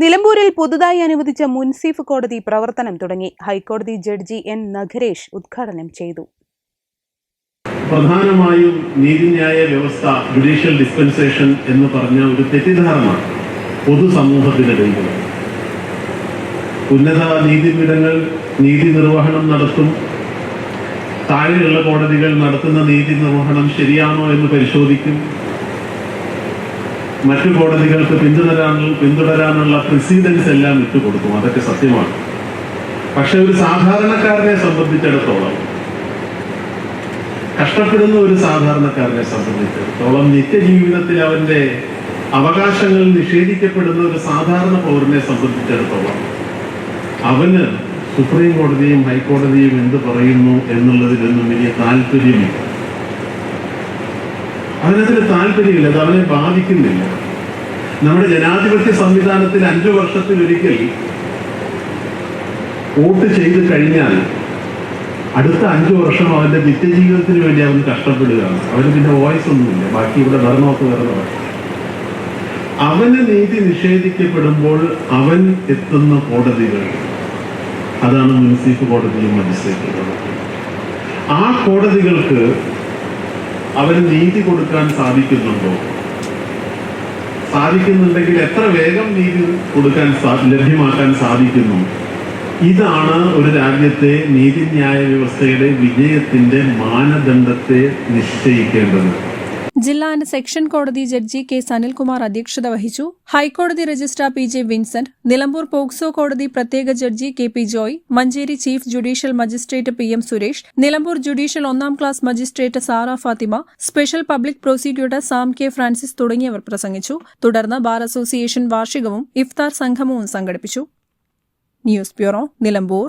നിലമ്പൂരിൽ പുതുതായി അനുവദിച്ച മുൻസിഫ് കോടതി പ്രവർത്തനം തുടങ്ങി. ഹൈക്കോടതി ജഡ്ജി എൻ നഗരേഷ് ഉദ്ഘാടനം ചെയ്തു. പ്രധാനമായും നീതിന്യായ വ്യവസ്ഥ ജുഡീഷ്യൽ ഡിസ്പെൻസേഷൻ എന്ന് പറഞ്ഞ ഒരു തെറ്റിദ്ധാരണ പൊതുസമൂഹത്തിനിടയിൽ ഉന്നത നീതിപീഠങ്ങൾ നീതി നിർവഹണം നടത്തും. താഴെയുള്ള കോടതികൾ നടത്തുന്ന നീതി നിർവഹണം ശരിയാണോ എന്ന് പരിശോധിക്കും. മറ്റു കോടതികൾക്ക് പിന്തുടരാനുള്ള പിന്തുടരാനുള്ള പ്രസിഡൻസ് എല്ലാം ഇട്ടുകൊടുക്കും അതൊക്കെ സത്യമാണ്. പക്ഷെ ഒരു സാധാരണക്കാരനെ സംബന്ധിച്ചിടത്തോളം കഷ്ടപ്പെടുന്ന ഒരു സാധാരണക്കാരനെ സംബന്ധിച്ചിടത്തോളം നിത്യജീവിതത്തിൽ അവന്റെ അവകാശങ്ങൾ നിഷേധിക്കപ്പെടുന്ന ഒരു സാധാരണ പൗരനെ സംബന്ധിച്ചിടത്തോളം അവന് സുപ്രീം കോടതിയും ഹൈക്കോടതിയും എന്ത് പറയുന്നു എന്നുള്ളതിലൊന്നും വലിയ താല്പര്യമില്ല. അവനതിന് താല്പര്യമില്ല അത് അവനെ ബാധിക്കുന്നില്ല. നമ്മുടെ ജനാധിപത്യ സംവിധാനത്തിൽ അഞ്ചു വർഷത്തിലൊരിക്കൽ വോട്ട് ചെയ്ത് കഴിഞ്ഞാൽ അടുത്ത അഞ്ചു വർഷം അവന്റെ നിത്യജീവിതത്തിന് വേണ്ടി അവൻ കഷ്ടപ്പെടുകയാണ്. അവന് പിന്നെ വോയിസ് ഒന്നുമില്ല ബാക്കി ഇവിടെ ധർമ്മമൊക്കെ വരുന്നത് അവന് നീതി നിഷേധിക്കപ്പെടുമ്പോൾ അവൻ എത്തുന്ന കോടതികൾ അതാണ് മുനിസിപ്പൽ കോടതിയും മജിസ്ട്രേറ്റ് ആ കോടതികൾക്ക് അവന് നീതി കൊടുക്കാൻ സാധിക്കുന്നുണ്ടോ? സാധിക്കുന്നുണ്ടെങ്കിൽ എത്ര വേഗം നീതി കൊടുക്കാൻ ലഭ്യമാക്കാൻ സാധിക്കുന്നു? ഇതാണ് ഒരു രാജ്യത്തെ നീതിന്യായ വ്യവസ്ഥയുടെ വിജയത്തിന്റെ മാനദണ്ഡത്തെ നിശ്ചയിക്കേണ്ടത്. ജില്ലാ ആൻഡ് സെക്ഷൻ കോടതി ജഡ്ജി കെ സനിൽകുമാർ അധ്യക്ഷത വഹിച്ചു. ഹൈക്കോടതി registrar P J Vincent Nilambur POCSO കോടതി പ്രത്യേക judge K P Joy Manjeri chief judicial magistrate P M Suresh Nilambur judicial ഒന്നാം class magistrate Sara Fathima special public prosecutor Sam K Francis തുടങ്ങിയവർ പ്രസംഗിച്ചു. തുടർന്ന് bar association വാർഷികവും ഇഫ്താർ സംഗമവും സംഘടിപ്പിച്ചു. News bureau Nilambur.